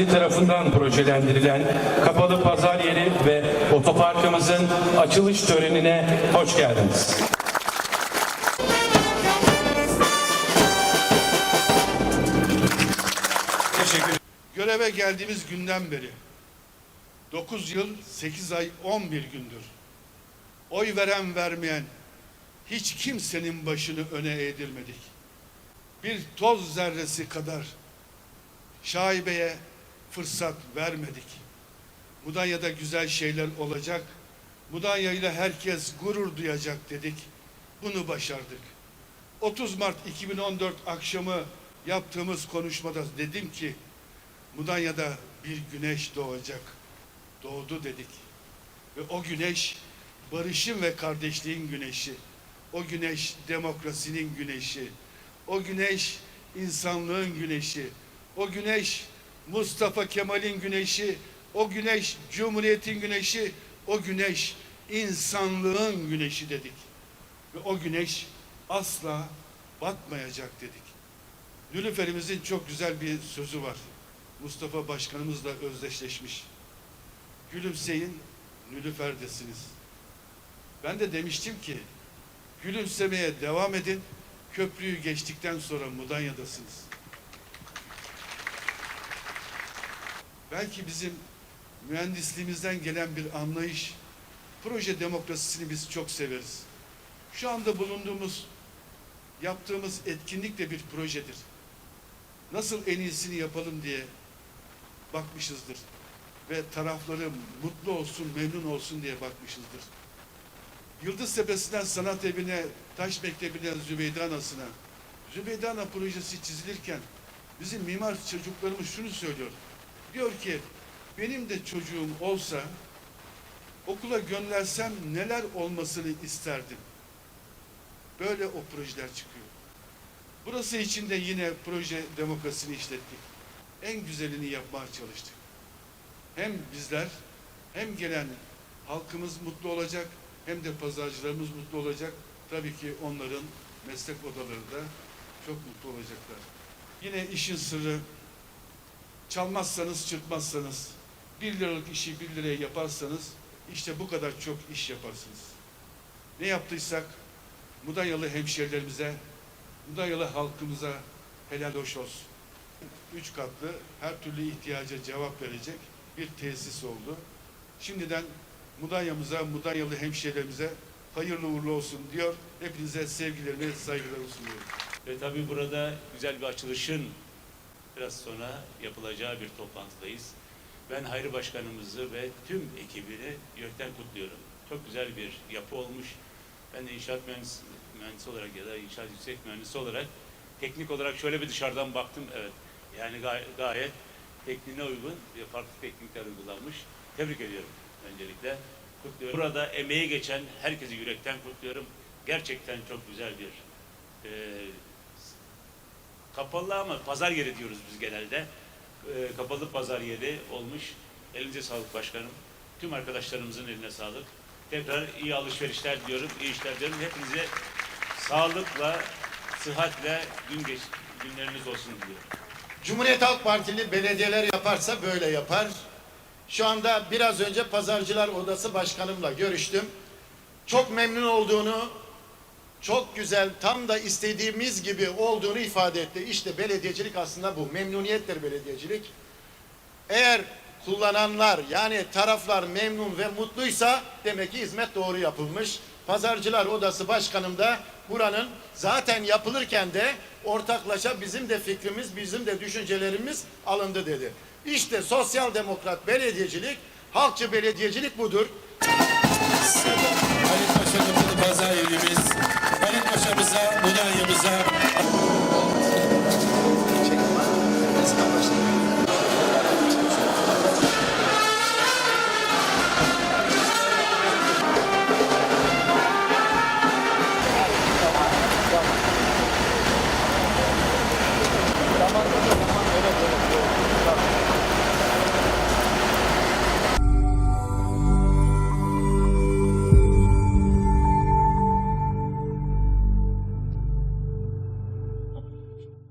Merkezleri tarafından projelendirilen kapalı pazar yeri ve otoparkımızın açılış törenine hoş geldiniz. Göreve geldiğimiz günden beri 9 yıl 8 ay 11 gündür oy veren vermeyen hiç kimsenin başını öne eğdirmedik. Bir toz zerresi kadar şaibeye fırsat vermedik. Mudanya'da güzel şeyler olacak. Mudanya ile herkes gurur duyacak dedik. Bunu başardık. 30 Mart 2014 akşamı yaptığımız konuşmada dedim ki Mudanya'da bir güneş doğacak. Doğdu dedik. Ve o güneş barışın ve kardeşliğin güneşi. O güneş demokrasinin güneşi. O güneş insanlığın güneşi. O güneş Mustafa Kemal'in güneşi. O güneş Cumhuriyet'in güneşi. O güneş insanlığın güneşi dedik. Ve o güneş asla batmayacak dedik. Nülüfer'imizin çok güzel bir sözü var. Mustafa Başkanımızla özdeşleşmiş. Gülümseyin, Nülüfer'desiniz. Ben de demiştim ki, gülümsemeye devam edin, köprüyü geçtikten sonra Mudanya'dasınız. Belki bizim mühendisliğimizden gelen bir anlayış, proje demokrasisini biz çok severiz. Şu anda bulunduğumuz, yaptığımız etkinlik de bir projedir nasıl en iyisini yapalım diye bakmışızdır. Ve tarafları mutlu olsun, memnun olsun diye bakmışızdır. Yıldız Tepesi'nden Sanat Evi'ne, Taş Mektebi'nden Zübeyde Anası'na, Zübeyde Ana projesi çizilirken bizim mimar çocuklarımız şunu söylüyor. Diyor ki, benim de çocuğum olsa okula göndersem neler olmasını isterdim. Böyle o projeler çıkıyor. Burası için de yine proje demokrasini işlettik. En güzelini yapmaya çalıştık. Hem bizler hem gelen halkımız mutlu olacak hem de pazarcılarımız mutlu olacak. Tabii ki onların meslek odaları da çok mutlu olacaklar. Yine işin sırrı çalmazsanız çırpmazsanız bir liralık işi bir liraya yaparsanız işte bu kadar çok iş yaparsınız. Ne yaptıysak Mudanyalı hemşerilerimize Mudayalı halkımıza helal hoş olsun. Üç katlı her türlü ihtiyaca cevap verecek bir tesis oldu. Şimdiden Mudanya'mıza, Mudanyalı hemşehrilerimize hayırlı uğurlu olsun diyor. Hepinize sevgilerimi, saygılarımı sunuyorum. Ve tabii burada güzel bir açılışın biraz sonra yapılacağı bir toplantıdayız. Ben Hayri Başkanımızı ve tüm ekibini yürekten kutluyorum. Çok güzel bir yapı olmuş. Ben de inşaat mühendisi, mühendisi olarak ya da inşaat yüksek mühendisi olarak teknik olarak şöyle bir dışarıdan baktım. Evet yani gay- gayet tekniğine uygun ve farklı teknikler uygulanmış. Tebrik ediyorum öncelikle. Kutluyorum. Burada emeği geçen herkesi yürekten kutluyorum. Gerçekten çok güzel bir e, kapalı ama pazar yeri diyoruz biz genelde. E, kapalı pazar yeri olmuş. Elinize sağlık başkanım. Tüm arkadaşlarımızın eline sağlık. Tekrar iyi alışverişler diliyorum, iyi işler diliyorum. Hepinize sağlıkla, sıhhatle gün geç, günleriniz olsun diliyorum. Cumhuriyet Halk Partili belediyeler yaparsa böyle yapar. Şu anda biraz önce Pazarcılar Odası Başkanımla görüştüm. Çok memnun olduğunu, çok güzel, tam da istediğimiz gibi olduğunu ifade etti. İşte belediyecilik aslında bu. Memnuniyettir belediyecilik. Eğer kullananlar yani taraflar memnun ve mutluysa demek ki hizmet doğru yapılmış. Pazarcılar Odası Başkanım da buranın zaten yapılırken de ortaklaşa bizim de fikrimiz, bizim de düşüncelerimiz alındı dedi. İşte sosyal demokrat belediyecilik, halkçı belediyecilik budur.